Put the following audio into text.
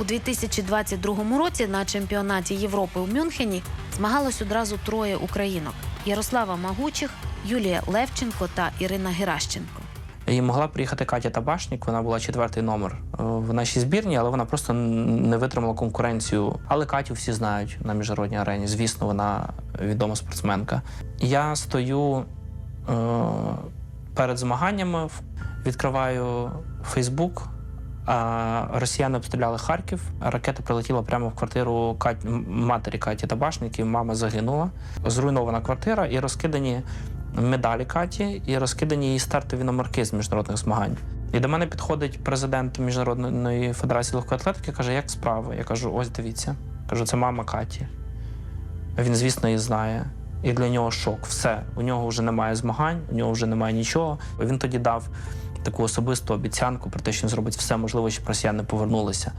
У 2022 році на чемпіонаті Європи у Мюнхені змагалось одразу троє українок: Ярослава Магучих, Юлія Левченко та Ірина Геращенко. І могла приїхати Катя Табашнік, вона була четвертий номер е, в нашій збірні, але вона просто не витримала конкуренцію. Але Катю всі знають на міжнародній арені. Звісно, вона відома спортсменка. Я стою е, перед змаганнями, відкриваю Фейсбук. Росіяни обстріляли Харків. Ракета прилетіла прямо в квартиру Кать... матері Каті Табашник, і мама загинула. Зруйнована квартира і розкидані медалі Каті, і розкидані її стартові номерки з міжнародних змагань. І до мене підходить президент Міжнародної федерації легкої атлетики, каже, як справи? Я кажу, ось дивіться. Кажу, це мама Каті. Він, звісно, її знає. І для нього шок. Все, у нього вже немає змагань, у нього вже немає нічого. Він тоді дав таку особисту обіцянку про те, що він зробить все можливе, щоб росіяни повернулися.